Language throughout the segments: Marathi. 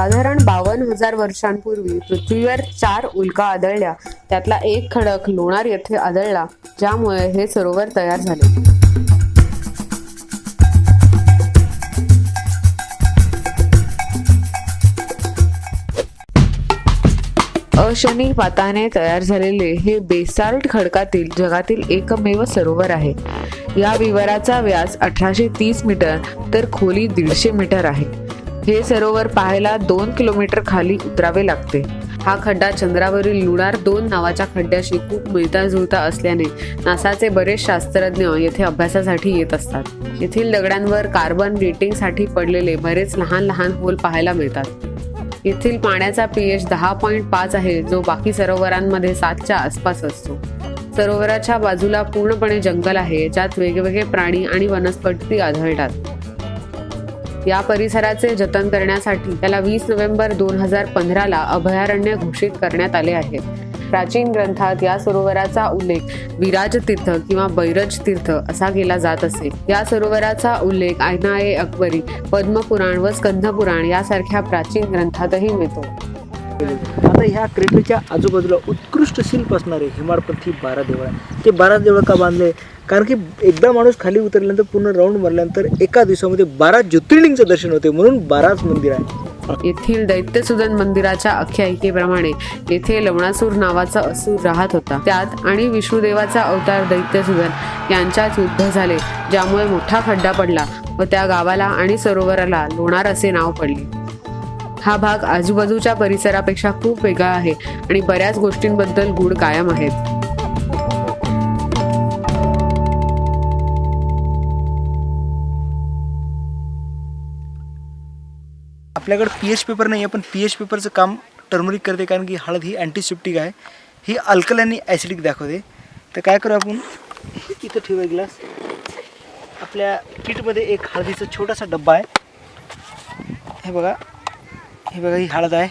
साधारण बावन्न हजार वर्षांपूर्वी पृथ्वीवर चार उल्का आदळल्या. त्यातला एक खडक लोणार येथे आदळला ज्यामुळे हे सरोवर तयार झाले. अशनी पाताने तयार झालेले हे बेसाल्ट खडकातील जगातील एकमेव सरोवर आहे. या विवराचा व्यास अठराशे तीस मीटर तर खोली दीडशे मीटर आहे. हे सरोवर पाहायला दोन किलोमीटर खाली उतरावे लागते. हा खड्डा चंद्रावरील लुणार दोन नावाच्या खड्ड्याशी खूप मिळता जुळता असल्याने नासाचे बरेच शास्त्रज्ञ येथे अभ्यासासाठी येत असतात. येथील दगडांवर कार्बन डेटिंगसाठी पडलेले बरेच लहान लहान होल पाहायला मिळतात. येथील पाण्याचा पीएच दहा पॉईंट पाच आहे जो बाकी सरोवरांमध्ये सातच्या आसपास असतो. सरोवराच्या बाजूला पूर्णपणे जंगल आहे ज्यात वेगवेगळे प्राणी आणि वनस्पती आढळतात. या परिसराचे जतन करण्यासाठी त्याला वीस नोव्हेंबर दोन हजार पंधराला अभयारण्य घोषित करण्यात आले आहे. प्राचीन ग्रंथात या सरोवराचा उल्लेख विराज तीर्थ किंवा बैरज तीर्थ असा केला जात असे. या सरोवराचा उल्लेख आयना ए अकबरी पद्मपुराण व स्कंधपुराण यासारख्या प्राचीन ग्रंथातही मिळतो. आता ह्या क्रेटरच्या आजूबाजूला उत्कृष्ट शिल्प असणारे हिमाळपंथी बारा देवळ ते बारा देवळ का बांधले? कारण की एकदा माणूस खाली उतरल्यानंतर पूर्ण राऊंड मारल्यानंतर एका दिवसामध्ये बारा ज्योतिर्लिंगचं दर्शन होते म्हणून बाराच मंदिर आहे येथील दैत्यसुदन मंदिराच्या आख्यायिकेप्रमाणे येथे लवणासूर नावाचा असुर राहत होता. त्यात आणि विष्णुदेवाचा अवतार दैत्यसुदन यांच्यात युद्ध झाले ज्यामुळे मोठा खड्डा पडला व त्या गावाला आणि सरोवराला लोणार असे नाव पडले. हा भाग आजूबाजूच्या परिसरापेक्षा खूप वेगळा आहे आणि बऱ्याच गोष्टींबद्दल गुण कायम आहेत. आपल्याकडे पी एच पेपर नाही आहे पण पी एच पेपरचं काम टर्मरिक करते कारण की हळद ही अँटीसेप्टिक आहे. ही अल्कलानी ॲसिडिक दाखवते. तर काय करू आपण? इथं ठेवूया ग्लास आपल्या किटमध्ये एक हळदीचा छोटासा डब्बा आहे. हे बघा. हे बघा ही हळद आहे.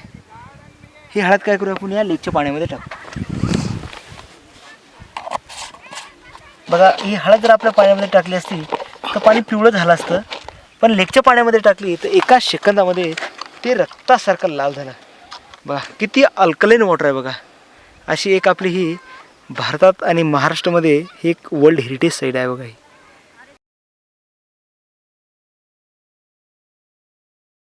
ही हळद काय करू आपण? या लेकच्या पाण्यामध्ये टाकू. बघा ही हळद जर आपल्या पाण्यामध्ये टाकली असती तर पाणी पिवळं झालं असतं. पण लेकच्या पाण्यामध्ये टाकली तर एका सेकंदामध्ये ते रक्तासारखं लाल झालं. बघा किती अल्कलेन वॉटर आहे बघा. अशी एक आपली ही भारतात आणि महाराष्ट्रामध्ये ही एक वर्ल्ड हेरिटेज साईट आहे बघा ही.